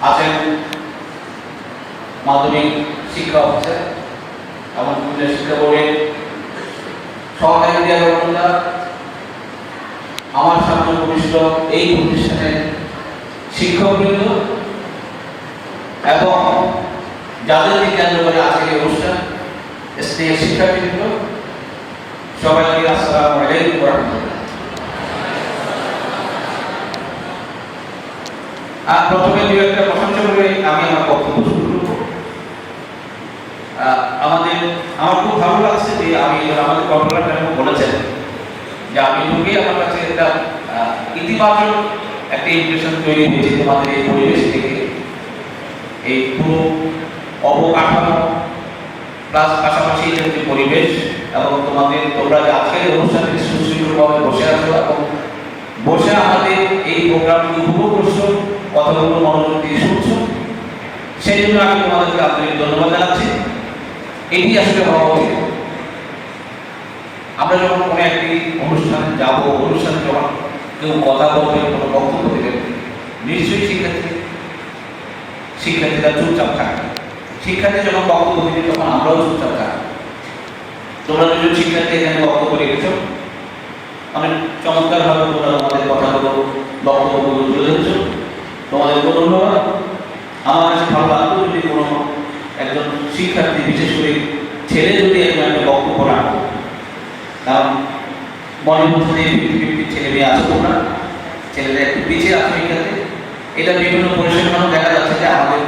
আছেন মাধ্যমিক শিক্ষা অফিসার এবং কুমিল্লা শিক্ষা বোর্ডের সহকারী দিয়া আমার সামনে উপবিষ্ট এই প্রতিষ্ঠানের শিক্ষকবৃন্দ এবং যাদেরকে কেন্দ্র করে আজকের অনুষ্ঠান স্নেহের শিক্ষার্থীবৃন্দ সবাইকে আসসালামু আলাইকুম রাহমাতুল্লাহ আর প্রথমে দু একটা প্রশংসা করে আমি আমার বক্তব্য শুরু করব আহ, আমাদের আমার খুব ভালো লাগছে যে আমি আমাদের কন্ট্রোলার ম্যাডাম বলেছেন যে আমি ঢুকে আমার কাছে একটা ইতিবাচক একটা ইমপ্রেশন তৈরি হয়েছে তোমাদের এই পরিবেশ থেকে। এই পুরো অবকাঠামো প্লাস পাশাপাশি যে পরিবেশ এবং তোমাদের, তোমরা যে আজকের অনুষ্ঠানে সুশৃঙ্খলভাবে বসে আছো এবং বসে আমাদের এই প্রোগ্রামটি উপভোগ করছ কথাগুলো মনোযোগ দিয়ে শুনছো, সেই জন্য আমি তোমাদেরকে আন্তরিক ধন্যবাদ জানাচ্ছি। এটি আসলে হওয়া উচিত। আমরা যখন কোনো একটি অনুষ্ঠানে যাব, অনুষ্ঠানে যখন কেউ কথা বলবে, কোনো বক্তব্য দেবেন নিশ্চয়ই শিক্ষার্থী, শিক্ষার্থীরা চুপচাপ থাকবে। শিক্ষার্থী যখন বক্তব্য দিবে, তখন আমরাও চুপচাপ থাকব। তোমরা দুজন শিক্ষার্থী এখানে বক্তব্য রেখেছো। অনেক চমৎকার ভাবে তোমরা তোমাদের কথাগুলো, বক্তব্যগুলো তুলে ধরেছো। তোমাদেরকে ধন্যবাদ। আমার কাছে ভালো লাগতো যদি কোনো একজন শিক্ষার্থী, বিশেষ করে ছেলে যদি এরকম একটা বক্তব্য রাখো কারণ মনে হচ্ছে যে ফিফটি ফিফটি ছেলে মেয়ে আছে, তোমরা। ছেলেরা একটু পিছিয়ে আছে এটা বিভিন্ন পরিসংখ্যানও দেখা যাচ্ছে যে আমাদের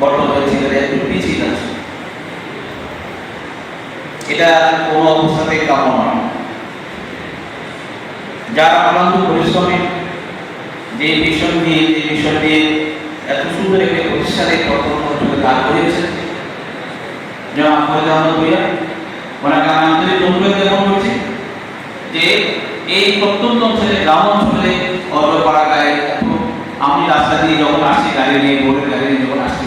বর্তমানে ছেলেরা একটু পিছিয়ে যাচ্ছে। এটা কোনো অবস্থাতেই কাম্য নয়। যারা অক্লান্ত পরিশ্রমে যে মিশন দিয়ে যে মিশন দিয়ে এত সুন্দর একটি প্রতিষ্ঠানে পর্যন্ত কাজ করেছেন যেমন আপনাদের আমরা ওনাকে আমি আন্তরিক ধন্যবাদ জ্ঞাপন করছি যে এই প্রত্যন্ত অঞ্চলে গ্রাম অঞ্চলে অল্পপাড়াগায় আমি রাস্তা দিয়ে যখন আসছি গাড়ি নিয়ে বোর্ডের গাড়ি নিয়ে যখন আসছি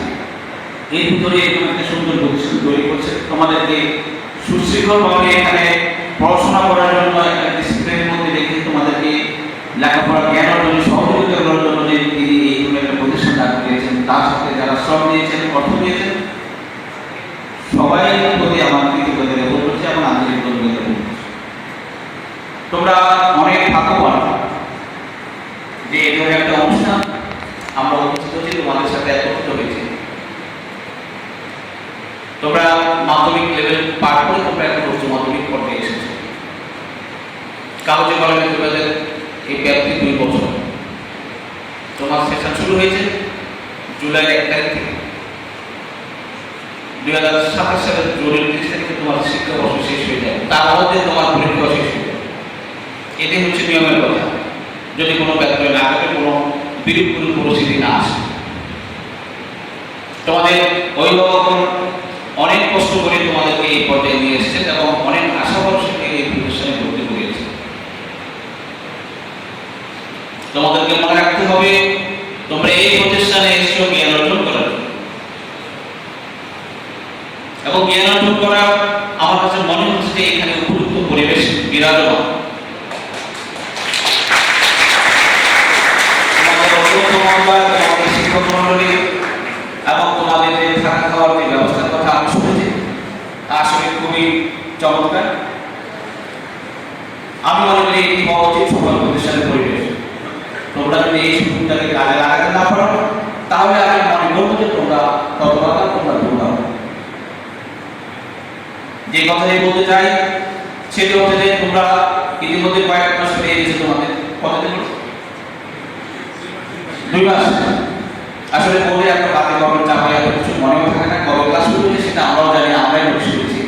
এর ভিতরে এরকম একটা সুন্দর প্রতিষ্ঠান তৈরি করছে। তোমাদেরকে সুশৃঙ্খলভাবে এখানে পড়াশোনা করার জন্য একটা ডিসিপ্লিনের মধ্যে রেখে তোমাদেরকে লেখাপড়া জ্ঞান অর্জনে সহযোগিতা করার জন্য যে তিনি এই একটা প্রতিষ্ঠান দাঁড় করিয়েছেন তার সাথে যারা শ্রম দিয়েছেন অর্থ দিয়েছেন সবাই প্রতি আমার কৃতজ্ঞতা জ্ঞাপন করছি এবং আন্তরিক ধন্যবাদ জ্ঞাপন করছি তোমরা অনেক ভাগ্যবান যে এই ধরনের একটা অনুষ্ঠান আমরা উপস্থিত হচ্ছি তোমাদের সাথে একত্রিত হয়েছি তোমরা মাধ্যমিক লেভেল পার করে, তোমরা এখন উচ্চ মাধ্যমিক পর্যায়ে এসেছ। কাগজে কলমে তোমাদের এই ব্যাপ্তি দুই বছর। তোমার সেশন শুরু হয়েছে জুলাই এক তারিখ থেকে। দুই হাজার সাতাশ সালের জুলাই তিরিশ তারিখে তোমার শিক্ষাবর্ষ শেষ হয়ে যায়। তার মধ্যে তোমার পরীক্ষা শেষ হয়ে যায়। এটাই হচ্ছে নিয়মের কথা। যদি কোনো ব্যত্যয় না ঘটে কোনো বিরূপ কোনো পরিস্থিতি না আসে। তোমাদের অভিভাবকগণ অনেক কষ্ট করে তোমাদেরকে এই পর্যায়ে নিয়ে এসেছেন এবং অনেক আশা ভরসাকে এই প্রতিষ্ঠানে ভর্তি করিয়েছেন তোমাদেরকে মনে রাখতে হবে তোমরা এই প্রতিষ্ঠানে এসেছ জ্ঞান অর্জন করার জন্য। এবং জ্ঞান অর্জন করা আমার কাছে মনে হচ্ছে যে এখানে উপযুক্ত পরিবেশ বিরাজমান তোমাদের অধ্যক্ষ মহোদয়, তোমাদের শিক্ষক মণ্ডলী এবং তোমাদের যে থাকা খাওয়ার যে ব্যবস্থার কথা আমি শুনেছি তা আসলে খুবই চমৎকার আমি মনে করি এটি হওয়া উচিত সকল প্রতিষ্ঠানের পরিবেশ তোমরা যদি এই সুযোগটাকে কাজে লাগাতে না পারো, তাহলে আমি মনে যে তোমরা কতটা তোমরা দুর্ভাগ্য যে কথাই বলতে চাই, সেটি হচ্ছে যে তোমরা ইতিমধ্যে কয়েক মাস পেয়ে গেছে তোমাদের। কতদিন দুই মাস। আসলে বলে একটা বাতি কবে চাপাই এত কিছু মনেও থাকে না কবে ক্লাস হয়েছে, সেটা আমরাও জানি, আমরাই নোটিশ করেছি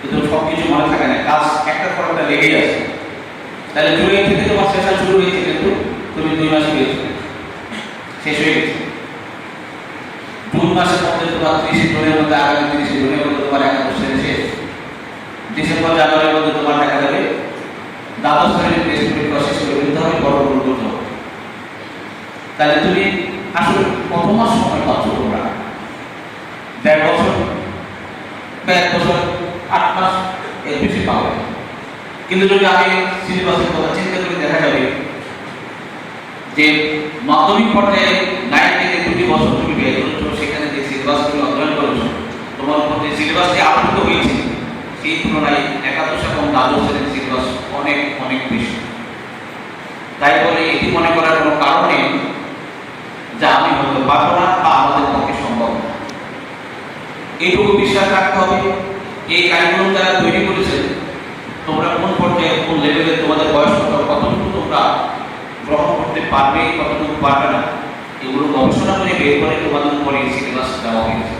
কিন্তু সব কিছু মনে থাকে না কাজ একটার পর একটা লেগেই আছে। তাহলে জুলাই থেকে তোমার সেশন শুরু হয়েছে কিন্তু মাস শেষ হয়ে গেছে। মাসের মধ্যে তোমার ত্রিশে জুনের মধ্যে আগামী ত্রিশে জুনের মধ্যে তোমার একাদশ শ্রেণি শেষ। ডিসেম্বর, জানুয়ারির মধ্যে তোমার দেখা যাবে। দ্বাদশ শ্রেণির টেস্ট পরীক্ষা করে ফেলতে হবে, বড় বড় করতে হবে। তাহলে তুমি আসলে কত মাস সময় পাচ্ছ তোমরা। দেড় বছর বা এক বছর, আট মাস এর বেশি পাবে। কিন্তু যদি আমি সিলেবাসের কথা চিন্তা করে দেখা যাবে যে মাধ্যমিক পর্যায়ে নাইন থেকে দুটি বছর তুমি বের করেছ, সেখানে যে সিলেবাস তুমি অধ্যয়ন করেছ, তোমার উপর যে সিলেবাসটি হয়েছে, সেই তুলনায় একাদশ এবং দ্বাদশ শ্রেণির সিলেবাস অনেক অনেক বেশি। তাই বলে এটি মনে করার কোনো কারণ যা আমি হতে পারব না বা আমাদের পক্ষে সম্ভব না। এইটুকু বিশ্বাস রাখতে হবে, এই কারিকুলাম যারা তৈরি করেছে তোমরা কোন পর্যায়ে কোন লেভেলে তোমাদের বয়স কত কতটুকু তোমরা গ্রহণ করতে পারবে কতটুকু পারবে না, এগুলো গবেষণা করে বের করে তোমাদের উপরে সিলেবাস দেওয়া হয়েছে।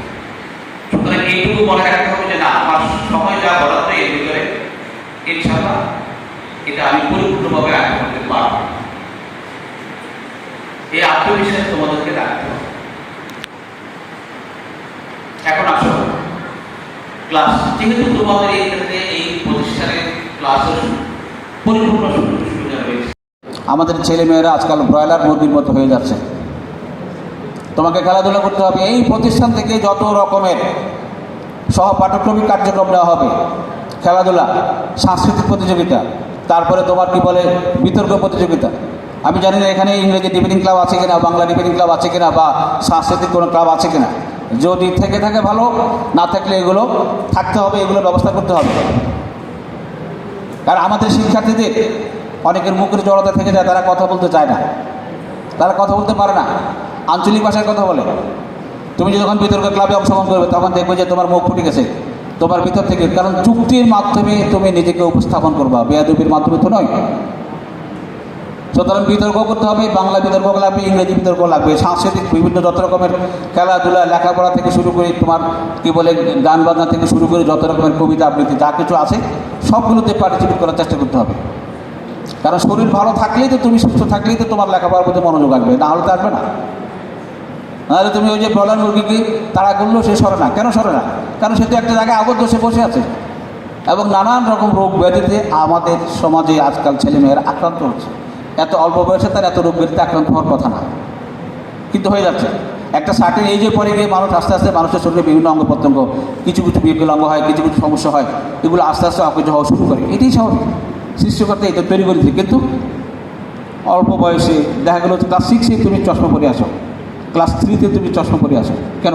সুতরাং এইটুকু মনে রাখতে হবে যে না, আমার সময় যা বরাদ্দ এর ভিতরে ইনশাল্লাহ এটা আমি পরিপূর্ণভাবে আগে করতে পারব। এই আত্মবিশ্বাস তোমাদেরকে রাখতে হবে। এখন আসো, ক্লাস, যেহেতু তোমাদের এই ক্ষেত্রে এই প্রতিষ্ঠানের ক্লাসের আমাদের ছেলে মেয়েরা আজকাল ব্রয়লার মুরগির মতো হয়ে যাচ্ছে। তোমাকে খেলাধুলা করতে হবে। এই প্রতিষ্ঠান থেকে যত রকমের সহ পাঠ্যক্রমিক কার্যক্রম দেওয়া হবে, খেলাধুলা, সাংস্কৃতিক প্রতিযোগিতা, তারপরে তোমার কি বলে, বিতর্ক প্রতিযোগিতা। আমি জানি না এখানে ইংরেজি ডিবেটিং ক্লাব আছে কিনা, বাংলা ডিবেটিং ক্লাব আছে কিনা, বা সাংস্কৃতিক কোনো ক্লাব আছে কিনা। যদি থেকে থাকে ভালো, না থাকলে এগুলো থাকতে হবে এগুলো ব্যবস্থা করতে হবে। কারণ আমাদের শিক্ষার্থীদের অনেকের মুখের জড়তা থেকে যায়, তারা কথা বলতে চায় না। তারা কথা বলতে পারে না। আঞ্চলিক ভাষায় কথা বলে। তুমি যখন বিতর্ক ক্লাবে অংশগ্রহণ করবে, তখন দেখবে যে তোমার মুখ ফুটে গেছে, তোমার ভিতর থেকে, কারণ চুক্তির মাধ্যমে তুমি নিজেকে উপস্থাপন করবা। বেয়াদবির মাধ্যমে তো নয়। সুতরাং বিতর্ক করতে হবে, বাংলা বিতর্ক লাগবে, ইংরেজি বিতর্ক লাগবে, সাংস্কৃতিক বিভিন্ন যত রকমের খেলাধুলা, লেখাপড়া থেকে শুরু করে তোমার, কি বলে গান বাজনা থেকে শুরু করে যত রকমের কবিতা আবৃত্তি, যা কিছু আছে, সবগুলোতে পার্টিসিপেট করার চেষ্টা করতে হবে। কারণ শরীর ভালো থাকলেই তো তুমি সুস্থ থাকলেই তো তোমার লেখাপড়ার প্রতি মনোযোগ আসবে, না হলে আসবে না। নাহলে তুমি ওই যে ব্রলার মুরগিকে তাড়া করলেও সে সরে না। কেন সরে না? কারণ সে তো একটা জায়গায় আবদ্ধ, সে বসে আছে। এবং নানান রকম রোগ ব্যাধিতে আমাদের সমাজে আজকাল ছেলেমেয়েরা আক্রান্ত হচ্ছে। এত অল্প বয়সে তার এত রোগ ব্যাধিতে আক্রান্ত হওয়ার কথা না। কিন্তু হয়ে যাচ্ছে। একটা সার্টেন এইজে পরে গিয়ে মানুষ আস্তে আস্তে মানুষের শরীরে বিভিন্ন অঙ্গ প্রত্যঙ্গ, কিছু কিছু বিকলাঙ্গ হয়, কিছু কিছু সমস্যা হয়, এগুলো আস্তে আস্তে অকেজ হওয়া শুরু করে। এটাই স্বাভাবিক। সৃষ্টিকর্তা এটা তৈরি করেছে। কিন্তু অল্প বয়সে দেখা গেলো ক্লাস সিক্সে তুমি চশমা পরে আসো ক্লাস থ্রিতে তুমি চশমা পরে আসো কেন?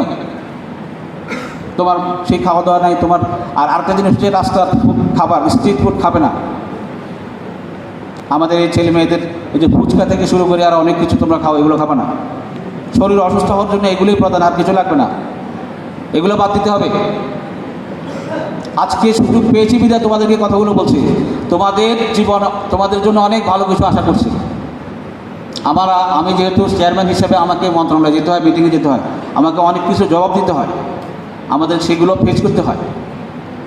তোমার সেই খাওয়া দাওয়া নাই, তোমার আর আরেকটা জিনিস হচ্ছে রাস্তার খাবার স্ট্রিট ফুড খাবে না। আমাদের এই ছেলে মেয়েদের এই যে ফুচকা থেকে শুরু করে আর অনেক কিছু তোমরা খাও, এগুলো খাবে না। শরীর অসুস্থ হওয়ার জন্য এগুলোই প্রধান, আর কিছু লাগবে না। এগুলো বাদ দিতে হবে। আজকে সুযোগ পেয়েছি বিধায় তোমাদেরকে কথাগুলো বলছি। তোমাদের জীবন, তোমাদের জন্য অনেক ভালো কিছু আশা করছি। আমার, আমি যেহেতু চেয়ারম্যান হিসেবে আমাকে মন্ত্রণালয়ে যেতে হয় মিটিংয়ে যেতে হয়, আমাকে অনেক কিছু জবাব দিতে হয়। আমাদের সেগুলো ফেস করতে হয়।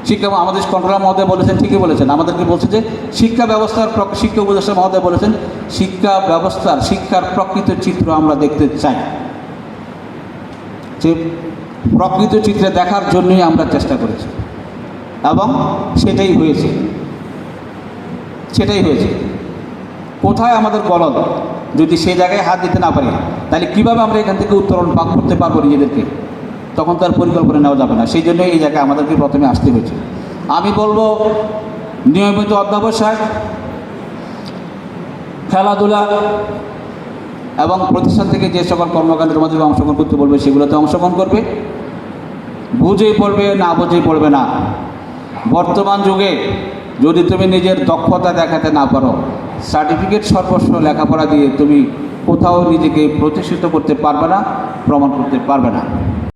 শিক্ষা, আমাদের কন্ট্রোলার মহোদয় বলেছেন, ঠিকই বলেছেন। আমাদেরকে বলছে যে শিক্ষা ব্যবস্থার শিক্ষা উপদেষ্টা মহোদয় বলেছেন, শিক্ষা ব্যবস্থার, শিক্ষার প্রকৃত চিত্র আমরা দেখতে চাই। যে প্রকৃত চিত্রে দেখার জন্যই আমরা চেষ্টা করেছি। এবং সেটাই হয়েছে। সেটাই হয়েছে। কোথায় আমাদের গলদ যদি সে জায়গায় হাত দিতে না পারি, তাহলে কীভাবে আমরা এখান থেকে উত্তরণ পাক করতে পারব নিজেদেরকে? তখন তার পরিকল্পনা নেওয়া যাবে না। সেই জন্য এই জায়গায় আমাদেরকে প্রথমে আসতে হয়েছে। আমি বলব, নিয়মিত অধ্যাবসায় খেলাধুলা এবং প্রতিষ্ঠান থেকে যে সকল কর্মকাণ্ডের মধ্যে অংশগ্রহণ করতে বলবে, সেগুলোতে অংশগ্রহণ করবে। বুঝেই পড়বে, না বুঝেই পড়বে না। বর্তমান যুগে যদি তুমি নিজের দক্ষতা দেখাতে না পারো, সার্টিফিকেট সর্বস্ব লেখাপড়া দিয়ে তুমি কোথাও নিজেকে প্রতিষ্ঠিত করতে পারবে না, প্রমাণ করতে পারবে না।